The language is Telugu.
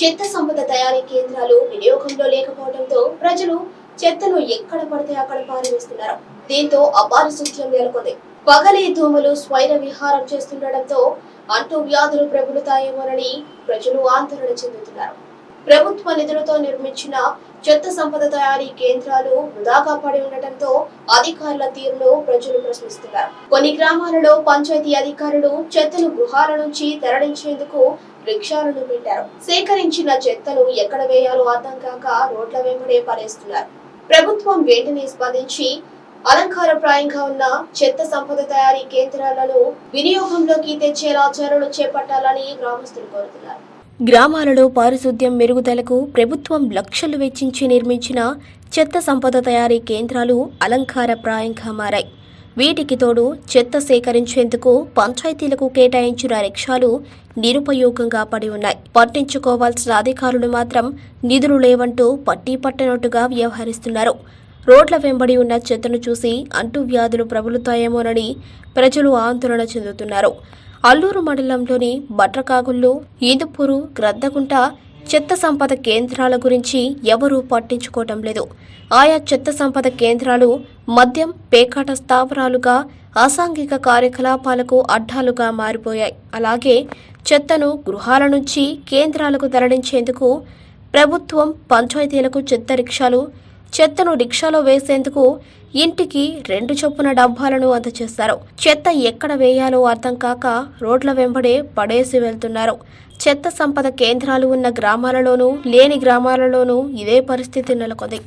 చెత్త సంపద తయారీ కేంద్రాలు వినియోగంలో లేకపోవడంతో ప్రజలు చెత్తను ఎక్కడ పడితే అక్కడ పారవేస్తున్నారు. దీంతో అపార నెలకొంది. పగలే దోమలు స్వైర విహారం చేస్తుండటంతో అంటూ వ్యాధులు ప్రబలుతాయేమోనని ప్రజలు ఆందోళన చెందుతున్నారు. ప్రభుత్వ నిధులతో నిర్మించిన చెత్త సంపద తయారీ కేంద్రాలు వృధా కాపాడి ఉండటంతో అధికారుల తీరును ప్రజలు ప్రశ్నిస్తున్నారు. కొన్ని గ్రామాలలో పంచాయతీ అధికారులు చెత్తను గృహాల నుంచి తరలించేందుకు రిక్షాలను పెట్టారు సేకరించిన చెత్తను ఎక్కడ వేయాలో అర్థం కాక రోడ్ల వెంబడే పడేస్తున్నారు. ప్రభుత్వం వెంటనే స్పందించి అలంకారప్రాయంగా ఉన్న చెత్త సంపద తయారీ కేంద్రాలను వినియోగంలోకి తెచ్చేలా చర్యలు చేపట్టాలని గ్రామస్తులు కోరుతున్నారు. గ్రామాలలో పారిశుద్ధ్యం మెరుగుదలకు ప్రభుత్వం లక్షలు వెచ్చించి నిర్మించిన చెత్త సంపద తయారీ కేంద్రాలు అలంకారప్రాయంగా మారాయి. వీటికి తోడు చెత్త సేకరించేందుకు పంచాయతీలకు కేటాయించిన రిక్షాలు నిరుపయోగంగా పడి ఉన్నాయి. పట్టించుకోవాల్సిన అధికారులు మాత్రం నిధులు లేవంటూ పట్టీ పట్టనట్టుగా వ్యవహరిస్తున్నారు. రోడ్ల వెంబడి ఉన్న చెత్తను చూసి అంటువ్యాధులు ప్రబలుతాయేమోనని ప్రజలు ఆందోళన చెందుతున్నారు. అల్లూరు మండలంలోని బట్రకాగుళ్ళు ఈదుపూరు గ్రద్దగుంట చెత్త సంపద కేంద్రాల గురించి ఎవరూ పట్టించుకోవటం లేదు. ఆయా చెత్త సంపద కేంద్రాలు మద్యం పేకాట స్థావరాలుగా అసాంఘిక కార్యకలాపాలకు అడ్డాలుగా మారిపోయాయి. అలాగే చెత్తను గృహాల నుంచి కేంద్రాలకు తరలించేందుకు ప్రభుత్వం పంచాయతీలకు చెత్త రిక్షాలు చెత్తను రిక్షాలో వేసేందుకు ఇంటికి రెండు చొప్పున డబ్బాలను అందజేశారు. చెత్త ఎక్కడ వేయాలో అర్థం కాక రోడ్ల వెంబడే పడేసి వెళ్తున్నారు. చెత్త సంపద కేంద్రాలు ఉన్న గ్రామాలలోనూ లేని గ్రామాలలోనూ ఇదే పరిస్థితి నెలకొంది.